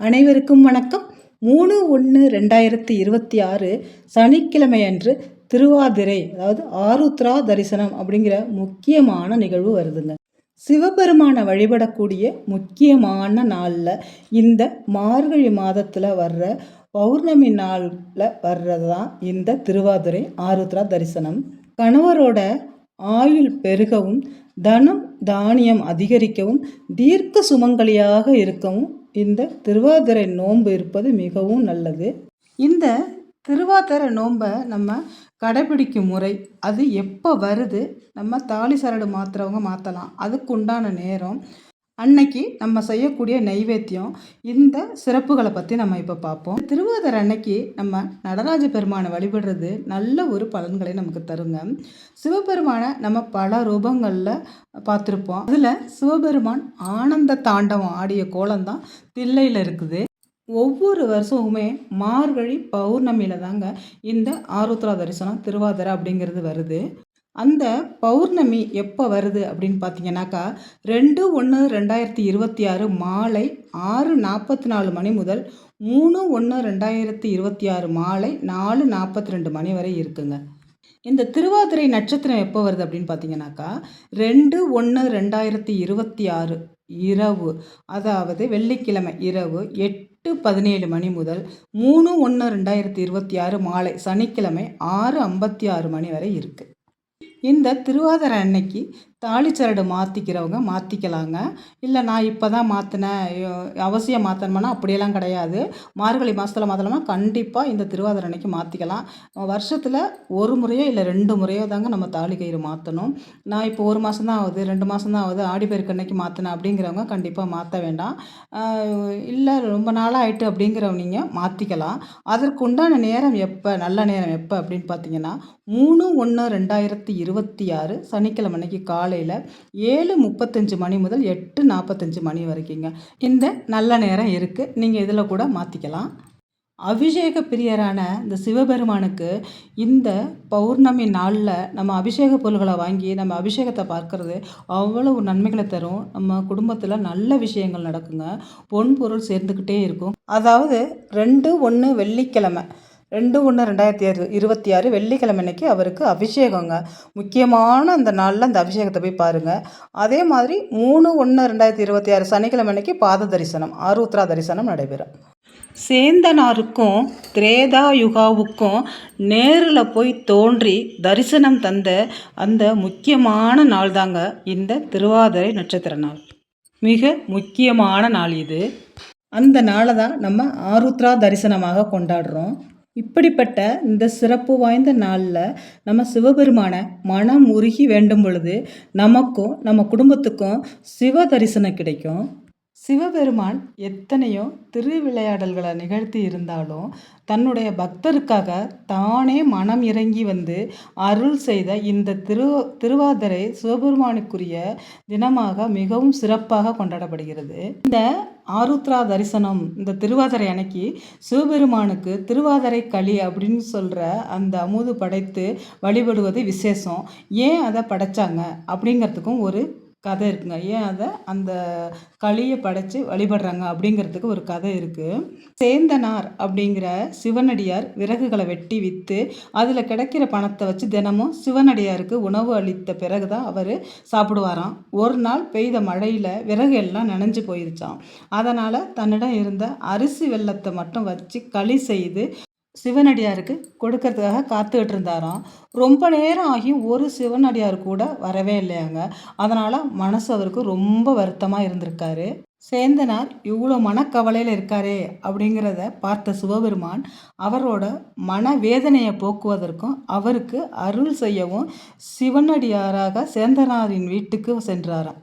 அனைவருக்கும் வணக்கம். மூணு ஒன்று ரெண்டாயிரத்தி இருபத்தி ஆறு சனிக்கிழமை அன்று திருவாதிரை அதாவது ஆருத்ரா தரிசனம் அப்படிங்கிற முக்கியமான நிகழ்வு வருதுங்க. சிவபெருமானை வழிபடக்கூடிய முக்கியமான நாளில் இந்த மார்கழி மாதத்தில் வர்ற பௌர்ணமி நாளில் வர்றது தான் இந்த திருவாதிரை ஆருத்ரா தரிசனம். கணவரோட ஆயுள் பெருகவும் தனம் தானியம் அதிகரிக்கவும் தீர்க்க சுமங்கலியாக இருக்கவும் இந்த திருவாதிரை நோன்பு இருப்பது மிகவும் நல்லது. இந்த திருவாதிரை நோன்பை நம்ம கடைபிடிக்கும் முறை அது எப்போ வருது நம்ம தாலி சரடு மாற்றுறவங்க மாற்றலாம் அதுக்கு உண்டான நேரம் அன்னைக்கு நம்ம செய்யக்கூடிய நைவேத்தியம் இந்த சிறப்புகளை பற்றி நம்ம இப்போ பார்ப்போம். திருவாதிரை அன்னைக்கு நம்ம நடராஜ பெருமானை வழிபடுறது நல்ல ஒரு பலன்களை நமக்கு தருங்க. சிவபெருமானை நம்ம பல ரூபங்களில் பார்த்துருப்போம். அதில் சிவபெருமான் ஆனந்த தாண்டவம் ஆடிய கோலம்தான் தில்லையில் இருக்குது. ஒவ்வொரு வருஷமுமே மார்கழி பௌர்ணமியில் தாங்க இந்த ஆருத்ரா தரிசனம் திருவாதிரை அப்படிங்கிறது வருது. அந்த பௌர்ணமி எப்போ வருது அப்படின்னு பார்த்தீங்கன்னாக்கா ரெண்டு ஒன்று ரெண்டாயிரத்தி இருபத்தி ஆறு மாலை ஆறு நாற்பத்தி நாலு மணி முதல் மூணு ஒன்று ரெண்டாயிரத்தி இருபத்தி ஆறு மாலை நாலு நாற்பத்தி ரெண்டு மணி வரை இருக்குங்க. இந்த திருவாதிரை நட்சத்திரம் எப்போ வருது அப்படின்னு பார்த்தீங்கன்னாக்கா ரெண்டு ஒன்று ரெண்டாயிரத்தி இருபத்தி ஆறு இரவு அதாவது வெள்ளிக்கிழமை இரவு எட்டு பதினேழு மணி முதல் மூணு ஒன்று ரெண்டாயிரத்தி இருபத்தி ஆறு மாலை சனிக்கிழமை ஆறு ஐம்பத்தி ஆறு மணி வரை இருக்குது இந்த திருவாதிரை அன்னைக்கு தாலிச்சரடு மாற்றிக்கிறவங்க மாற்றிக்கலாங்க இல்லை நான் இப்போ தான் மாற்றினேன் அவசியம் மாற்றணுமானா அப்படியெல்லாம் கிடையாது. மார்கழி மாதத்தில் மாற்றலாமா கண்டிப்பாக இந்த திருவாதிரை அன்னைக்கு மாற்றிக்கலாம் வருஷத்தில் ஒரு முறையோ இல்லை ரெண்டு முறையோ தாங்க நம்ம தாலி கயிறு மாற்றணும் நான் இப்போ ஒரு மாதம் தான் ஆகுது ரெண்டு மாதம் தான் ஆகுது ஆடிப்பெருக்கு அன்னைக்கு மாற்றினேன் அப்படிங்கிறவங்க கண்டிப்பாக மாற்ற வேண்டாம். இல்லை ரொம்ப நாளாக ஆயிட்டு அப்படிங்கிறவங்க நீங்கள் மாற்றிக்கலாம் அதற்குண்டான நேரம் எப்போ நல்ல நேரம் எப்போ அப்படின்னு பார்த்தீங்கன்னா மூணு ஒன்று ரெண்டாயிரத்தி இருபத்தி ஆறு சனிக்கிழமை அன்னைக்கு காலை காலையில் ஏழு முப்பத்தஞ்சு மணி முதல் எட்டு நாற்பத்தஞ்சு மணி வரைக்குங்க. இந்த நல்ல நேரம் இருக்குது நீங்கள் இதில் கூட மாற்றிக்கலாம் அபிஷேக பிரியரான இந்த சிவபெருமானுக்கு இந்த பௌர்ணமி நாளில் நம்ம அபிஷேக பொருள்களை வாங்கி நம்ம அபிஷேகத்தை பார்க்கறது அவ்வளவு நன்மைகளை தரும். நம்ம குடும்பத்தில் நல்ல விஷயங்கள் நடக்குங்க. பொன் பொருள் சேர்ந்துக்கிட்டே இருக்கும். அதாவது ரெண்டு ஒன்று வெள்ளிக்கிழமை. ரெண்டு ஒன்று ரெண்டாயிரத்தி ஆறு இருபத்தி ஆறு வெள்ளிக்கிழமை அன்னைக்கு அவருக்கு அபிஷேகங்க. முக்கியமான அந்த நாளில் அந்த அபிஷேகத்தை போய் பாருங்கள் அதே மாதிரி மூணு ஒன்று ரெண்டாயிரத்தி இருபத்தி ஆறு சனிக்கிழமை அன்னைக்கு பாத தரிசனம் ஆருத்ரா தரிசனம் நடைபெறும். சேந்தனாருக்கும் திரேதா யுகாவுக்கும் நேரில் போய் தோன்றி தரிசனம் தந்த அந்த முக்கியமான நாள் தாங்க இந்த திருவாதிரை நட்சத்திர நாள். மிக முக்கியமான நாள் இது. அந்த நாளை தான் நம்ம ஆருத்ரா தரிசனமாக கொண்டாடுறோம். இப்படிப்பட்ட இந்த சிறப்பு வாய்ந்த நாளில் நம்ம சிவபெருமானை மனம் உருகி வேண்டும் பொழுது நமக்கும் நம்ம குடும்பத்துக்கும் சிவ தரிசனம் கிடைக்கும். சிவபெருமான் எத்தனையோ திருவிளையாடல்களை நிகழ்த்தி இருந்தாலும் தன்னுடைய பக்தருக்காக தானே மனம் இறங்கி வந்து அருள் செய்த இந்த திரு திருவாதிரை சிவபெருமானுக்குரிய தினமாக மிகவும் சிறப்பாக கொண்டாடப்படுகிறது. இந்த ஆருத்ரா தரிசனம் இந்த திருவாதிரை அன்னைக்கு சிவபெருமானுக்கு திருவாதிரை களி அப்படின்னு சொல்கிற அந்த அமுது படைத்து வழிபடுவது விசேஷம். ஏன் அதை படைச்சாங்க அப்படிங்கிறதுக்கும் ஒரு கதை இருக்குங்க. ஏன் அதை? அந்த களியை படைத்து வழிபடுறாங்க அப்படிங்கிறதுக்கு ஒரு கதை இருக்குது சேந்தனார் அப்படிங்கிற சிவனடியார் விறகுகளை வெட்டி விற்று அதில் கிடைக்கிற பணத்தை வச்சு தினமும் சிவனடியாருக்கு உணவு அளித்த பிறகு தான் அவர் சாப்பிடுவாராம். ஒரு நாள் பெய்த மழையில் விறகு எல்லாம் நனைஞ்சு போயிருச்சான் அதனால் தன்னிடம் இருந்த அரிசி வெள்ளத்தை மட்டும் வச்சு களி செய்து சிவனடியாருக்கு கொடுக்கறதுக்காக காத்துக்கிட்டு இருந்தாராம் ரொம்ப நேரம் ஆகி ஒரு சிவனடியார் கூட வரவே இல்லையாங்க. அதனால் மனசு அவருக்கு ரொம்ப வருத்தமாக இருந்திருக்காரு. சேந்தனார் இவ்வளோ மனக்கவலையில் இருக்காரே அப்படிங்கிறத பார்த்த சிவபெருமான் அவரோட மன வேதனையை போக்குவதற்கும் அவருக்கு அருள் செய்யவும் சிவனடியாராக சேந்தனாரின் வீட்டுக்கு சென்றாராம்.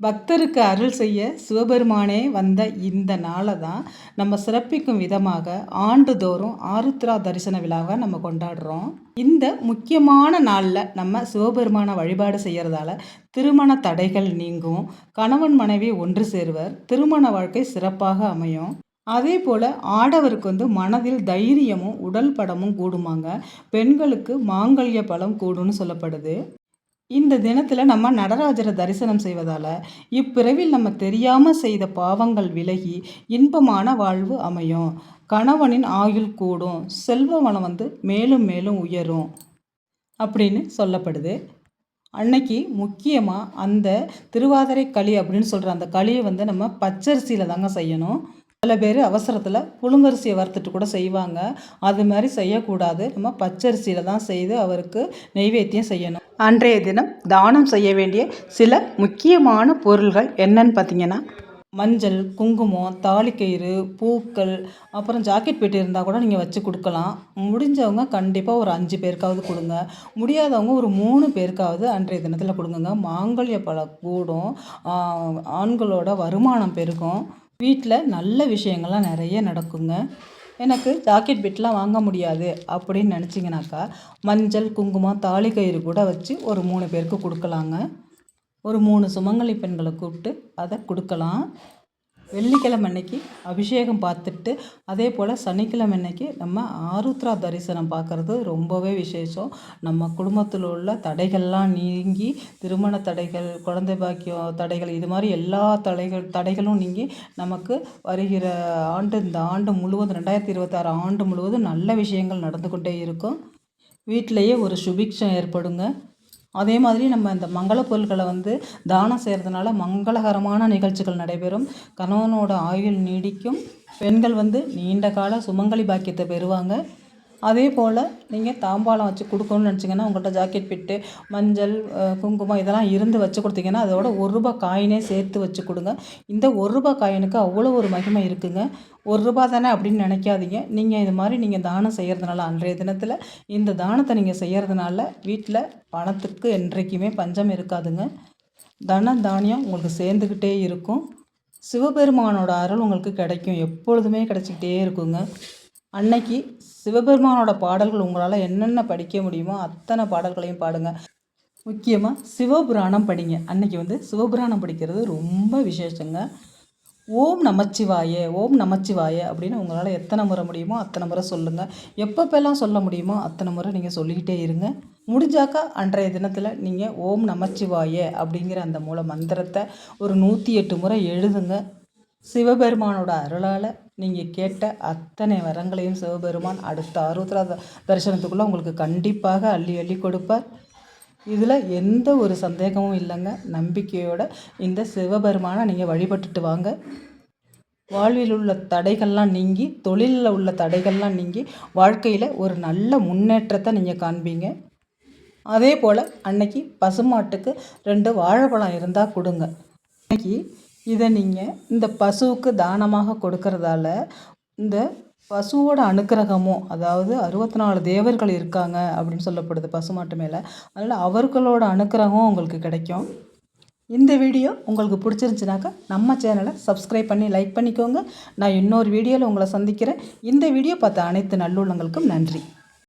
பக்தருக்கு அருள் செய்ய சிவபெருமானே வந்த இந்த நாளை தான் நம்ம சிறப்பிக்கும் விதமாக ஆண்டுதோறும் ஆருத்ரா தரிசன விழாவை நம்ம கொண்டாடுறோம். இந்த முக்கியமான நாளில் நம்ம சிவபெருமான வழிபாடு செய்கிறதால திருமண தடைகள் நீங்கும் கணவன் மனைவி ஒன்று சேருவர் திருமண வாழ்க்கை சிறப்பாக அமையும். அதே போல் ஆடவருக்கு வந்து மனதில் தைரியமும் உடல் படமும் கூடுமாங்க. பெண்களுக்கு மாங்கல்ய பலம் கூடும்னு சொல்லப்படுது. இந்த தினத்தில் நம்ம நடராஜரை தரிசனம் செய்வதால் இப்பிறவில் நம்ம தெரியாமல் செய்த பாவங்கள் விலகி இன்பமான வாழ்வு அமையும். கணவனின் ஆயுள் கூடும். செல்வவனம் வந்து மேலும் மேலும் உயரும் அப்படின்னு சொல்லப்படுது. அன்னைக்கு முக்கியமாக அந்த திருவாதிரை களி அப்படின்னு சொல்கிற அந்த களியை வந்து நம்ம பச்சரிசியில் தாங்க செய்யணும். சில பேர் அவசரத்தில் புழுங்கரிசியை வறுத்துட்டு கூட செய்வாங்க. அது மாதிரி செய்யக்கூடாது. நம்ம பச்சரிசியில் தான் செய்து அவருக்கு நெய்வேத்தியம் செய்யணும். அன்றைய தினம் தானம் செய்ய வேண்டிய சில முக்கியமான பொருள்கள் என்னன்னு பார்த்தீங்கன்னா மஞ்சள் குங்குமம் தாலிக்கயிறு பூக்கள் அப்புறம் ஜாக்கெட் பெட்டி இருந்தால் கூட நீங்கள் வச்சு கொடுக்கலாம். முடிஞ்சவங்க கண்டிப்பாக ஒரு அஞ்சு பேருக்காவது கொடுங்க. முடியாதவங்க ஒரு மூணு பேருக்காவது அன்றைய தினத்தில் கொடுங்கங்க. மாங்கல்ய பல கூடும். ஆண்களோட வருமானம் பெருகும். வீட்டில் நல்ல விஷயங்கள்லாம் நிறைய நடக்குங்க. எனக்கு ஜாக்கெட் பெட்லாம் வாங்க முடியாது அப்படின்னு நினச்சிங்கனாக்கா மஞ்சள் குங்குமம் தாலி கயிறு கூட வச்சு ஒரு மூணு பேருக்கு கொடுக்கலாங்க. ஒரு மூணு சுமங்கலி பெண்களை கூப்பிட்டு அதை கொடுக்கலாம். வெள்ளிக்கிழமை அன்னைக்கு அபிஷேகம் பார்த்துட்டு அதே போல் சனிக்கிழமை அன்னைக்கு நம்ம ஆருத்ரா தரிசனம் பார்க்குறது ரொம்பவே விசேஷம். நம்ம குடும்பத்தில் உள்ள தடைகள்லாம் நீங்கி திருமண தடைகள் குழந்தை பாக்கியம் தடைகள் இது மாதிரி எல்லா தடைகள் தடைகளும் நீங்கி நமக்கு வருகிற ஆண்டு இந்த ஆண்டு முழுவதும் ரெண்டாயிரத்தி இருபத்தாறு ஆண்டு முழுவதும் நல்ல விஷயங்கள் நடந்து கொண்டே இருக்கும். வீட்டிலையே ஒரு சுபிக்ஷம் ஏற்படுங்க. அதே மாதிரி நம்ம இந்த மங்கள பொருட்களை வந்து தானம் செய்கிறதுனால மங்களகரமான நிகழ்ச்சிகள் நடைபெறும். கணவனோட ஆயுள் நீடிக்கும். பெண்கள் வந்து நீண்ட கால சுமங்கலி பாக்கியத்தை பெறுவாங்க. அதே போல் நீங்கள் தாம்பாளம் வச்சு கொடுக்கணும்னு நினச்சிங்கன்னா உங்கள்கிட்ட ஜாக்கெட் பிட்டு மஞ்சள் குங்குமம் இதெல்லாம் இருந்து வச்சு கொடுத்தீங்கன்னா அதோட ஒரு ரூபா காயினே சேர்த்து வச்சு கொடுங்க. இந்த ஒரு ரூபா காயினுக்கு அவ்வளோ ஒரு மகிமை இருக்குங்க. ஒரு ரூபா தானே அப்படின்னு நினைக்காதீங்க. நீங்கள் இது மாதிரி நீங்கள் தானம் செய்கிறதுனால அன்றைய தினத்தில் இந்த தானத்தை நீங்கள் செய்கிறதுனால வீட்டில் பணத்துக்கு என்றைக்குமே பஞ்சம் இருக்காதுங்க. தன தானியம் உங்களுக்கு சேர்ந்துக்கிட்டே இருக்கும். சிவபெருமானோட அருள் உங்களுக்கு கிடைக்கும். எப்பொழுதுமே கிடைச்சிக்கிட்டே இருக்குங்க. அன்னைக்கு சிவபெருமானோட பாடல்கள் உங்களால் என்னென்ன படிக்க முடியுமோ அத்தனை பாடல்களையும் பாடுங்க. முக்கியமாக சிவபுராணம் படிங்க. அன்னைக்கு வந்து சிவபுராணம் படிக்கிறது ரொம்ப விசேஷங்க. ஓம் நமச்சிவாய ஓம் நமச்சிவாய அப்படின்னு உங்களால் எத்தனை முறை முடியுமோ அத்தனை முறை சொல்லுங்கள் எப்பப்பெல்லாம் சொல்ல முடியுமோ அத்தனை முறை நீங்கள் சொல்லிக்கிட்டே இருங்க. முடிஞ்சாக்கா அன்றைய தினத்தில் நீங்கள் ஓம் நமச்சிவாய அப்படிங்கிற அந்த மூல மந்திரத்தை ஒரு நூற்றி எட்டு முறை எழுதுங்க. சிவபெருமானோட அருளால் நீங்கள் கேட்ட அத்தனை வரங்களையும் சிவபெருமான் அடுத்த ஆருத்ரா தரிசனத்துக்குள்ளே உங்களுக்கு கண்டிப்பாக அள்ளி அள்ளி கொடுப்பார். இதில் எந்த ஒரு சந்தேகமும் இல்லைங்க. நம்பிக்கையோட இந்த சிவபெருமானை நீங்கள் வழிபட்டுட்டு வாங்க. வாழ்வில் உள்ள தடைகள்லாம் நீங்கி தொழிலில் உள்ள தடைகள்லாம் நீங்கி வாழ்க்கையில் ஒரு நல்ல முன்னேற்றத்தை நீங்கள் காண்பீங்க. அதே போல் அன்னைக்கு பசுமாட்டுக்கு ரெண்டு வாழைப்பழம் இருந்தால் கொடுங்க. அன்னைக்கு இதை நீங்கள் இந்த பசுவுக்கு தானமாக கொடுக்கறதால இந்த பசுவோட அனுக்கிரகமும் அதாவது அறுபத்தி நாலு தேவர்கள் இருக்காங்க அப்படின்னு சொல்லப்படுது பசுமாட்டு மேலே. அதனால் அவர்களோட அனுக்கிரகம் உங்களுக்கு கிடைக்கும். இந்த வீடியோ உங்களுக்கு பிடிச்சிருந்துச்சுனாக்கா நம்ம சேனலை சப்ஸ்கிரைப் பண்ணி லைக் பண்ணிக்கோங்க. நான் இன்னொரு வீடியோவில் உங்களை சந்திக்கிறேன். இந்த வீடியோ பார்த்த அனைத்து நல்லுள்ளங்களுக்கும் நன்றி.